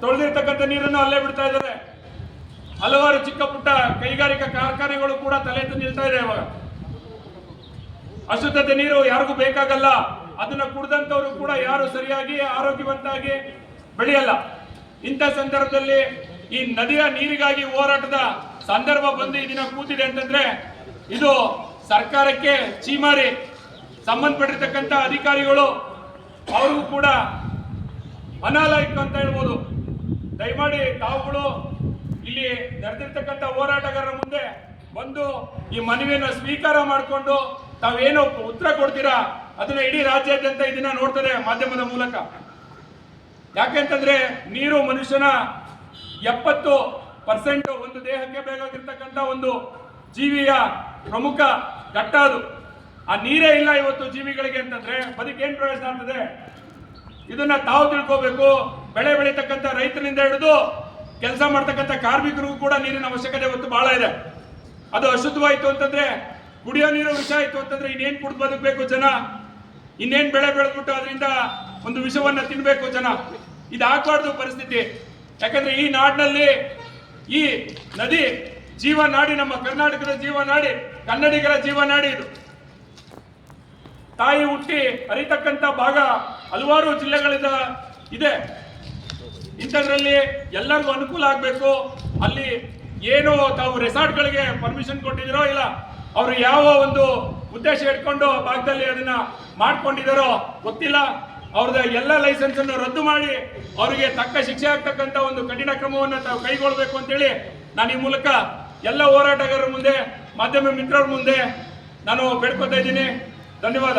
ತೊಳೆದಿರ್ತಕ್ಕಂಥ ನೀರನ್ನು ಅಲ್ಲೇ ಬಿಡ್ತಾ ಇದ್ದಾರೆ. ಹಲವಾರು ಚಿಕ್ಕ ಪುಟ್ಟ ಕೈಗಾರಿಕಾ ಕಾರ್ಖಾನೆಗಳು ಕೂಡ ತಲೆ ಎತ್ತಿ ನಿಲ್ತಾ ಇದೆ ಇವಾಗ. ಅಶುದ್ಧತೆ ನೀರು ಯಾರಿಗೂ ಬೇಕಾಗಲ್ಲ. ಅದನ್ನ ಕುಡ್ದಂಥವ್ರು ಕೂಡ ಯಾರು ಸರಿಯಾಗಿ ಆರೋಗ್ಯವಂತಾಗಿ ಬೆಳೆಯಲ್ಲ. ಇಂಥ ಸಂದರ್ಭದಲ್ಲಿ ಈ ನದಿಯ ನೀರಿಗಾಗಿ ಹೋರಾಟದ ಸಂದರ್ಭ ಬಂದು ಈ ದಿನ ಕೂತಿದೆ ಅಂತಂದ್ರೆ ಇದು ಸರ್ಕಾರಕ್ಕೆ ಚೀಮಾರಿ ಸಂಬಂಧಪಟ್ಟಿರ್ತಕ್ಕಂಥ ಅಧಿಕಾರಿಗಳು, ಅವ್ರಿಗೂ ಕೂಡ ಅನಾಲಯಕ ಅಂತ ಹೇಳ್ಬೋದು. ದಯಮಾಡಿ ತಾವುಗಳು ಇಲ್ಲಿ ನಡೆದಿರ್ತಕ್ಕಂಥ ಹೋರಾಟಗಾರರ ಮುಂದೆ ಬಂದು ಈ ಮನವಿಯನ್ನು ಸ್ವೀಕಾರ ಮಾಡಿಕೊಂಡು ತಾವೇನು ಉತ್ತರ ಕೊಡ್ತೀರಾ? ಅದನ್ನ ಇಡೀ ರಾಜ್ಯಾದ್ಯಂತ ಇದನ್ನ ನೋಡ್ತಾರೆ ಮಾಧ್ಯಮದ ಮೂಲಕ. ಯಾಕೆಂತಂದ್ರೆ ನೀರು ಮನುಷ್ಯನ ಎಪ್ಪತ್ತು ಪರ್ಸೆಂಟ್ ಒಂದು ದೇಹಕ್ಕೆ ಬೇಕಾಗಿರ್ತಕ್ಕಂಥ ಒಂದು ಜೀವಿಯ ಪ್ರಮುಖ ಘಟ್ಟ ಅದು. ಆ ನೀರೇ ಇಲ್ಲ ಇವತ್ತು ಜೀವಿಗಳಿಗೆ ಅಂತಂದ್ರೆ ಬದುಕೇನ್ ಪ್ರಯೋಜನ ಆಗ್ತದೆ? ಇದನ್ನ ತಾವು ತಿಳ್ಕೋಬೇಕು. ಬೆಳೆ ಬೆಳೀತಕ್ಕಂಥ ರೈತರಿಂದ ಹಿಡಿದು ಕೆಲಸ ಮಾಡ್ತಕ್ಕಂಥ ಕಾರ್ಮಿಕರಿಗೂ ಕೂಡ ನೀರಿನ ಅವಶ್ಯಕತೆ ಇವತ್ತು ಬಹಳ ಇದೆ. ಅದು ಅಶುದ್ಧವಾಯಿತು ಅಂತಂದ್ರೆ ಕುಡಿಯೋ ನೀರು ವಿಷ ಆಯ್ತು ಅಂತಂದ್ರೆ ಇನ್ನೇನ್ ಕುಡ್ದು ಬದುಕಬೇಕು ಜನ? ಇನ್ನೇನು ಬೆಳೆ ಬೆಳೆದ್ಬಿಟ್ಟು ಅದರಿಂದ ಒಂದು ವಿಷವನ್ನ ತಿನ್ಬೇಕು ಜನ? ಇದು ಆಗ್ಬಾರ್ದು ಪರಿಸ್ಥಿತಿ. ಯಾಕಂದ್ರೆ ಈ ನಾಡಿನಲ್ಲಿ ಈ ನದಿ ಜೀವ ನಾಡಿ, ನಮ್ಮ ಕರ್ನಾಟಕದ ಜೀವ ನಾಡಿ, ಕನ್ನಡಿಗರ ಜೀವನಾಡಿ ಇದು. ತಾಯಿ ಹುಟ್ಟಿ ಅರಿತಕ್ಕಂಥ ಭಾಗ ಹಲವಾರು ಜಿಲ್ಲೆಗಳಿಂದ ಇದೆ. ಇಂಥದ್ರಲ್ಲಿ ಎಲ್ಲರಿಗೂ ಅನುಕೂಲ ಆಗಬೇಕು. ಅಲ್ಲಿ ಏನು ತಾವು ರೆಸಾರ್ಟ್ಗಳಿಗೆ ಪರ್ಮಿಷನ್ ಕೊಟ್ಟಿದ್ದೀರೋ ಇಲ್ಲ, ಅವರು ಯಾವ ಒಂದು ಉದ್ದೇಶ ಇಟ್ಕೊಂಡು ಭಾಗದಲ್ಲಿ ಅದನ್ನ ಮಾಡ್ಕೊಂಡಿದ್ದಾರೋ ಗೊತ್ತಿಲ್ಲ. ಅವ್ರದ್ದು ಎಲ್ಲ ಲೈಸೆನ್ಸ್ ಅನ್ನು ರದ್ದು ಮಾಡಿ, ಅವರಿಗೆ ತಕ್ಕ ಶಿಕ್ಷೆ ಆಗ್ತಕ್ಕಂಥ ಒಂದು ಕಠಿಣ ಕ್ರಮವನ್ನು ತಾವು ಕೈಗೊಳ್ಳಬೇಕು ಅಂತೇಳಿ ನಾನು ಈ ಮೂಲಕ ಎಲ್ಲ ಹೋರಾಟಗಾರರ ಮುಂದೆ, ಮಾಧ್ಯಮ ಮಿತ್ರರ ಮುಂದೆ ನಾನು ಬೇಡ್ಕೊತಾ ಇದ್ದೀನಿ. ಧನ್ಯವಾದ.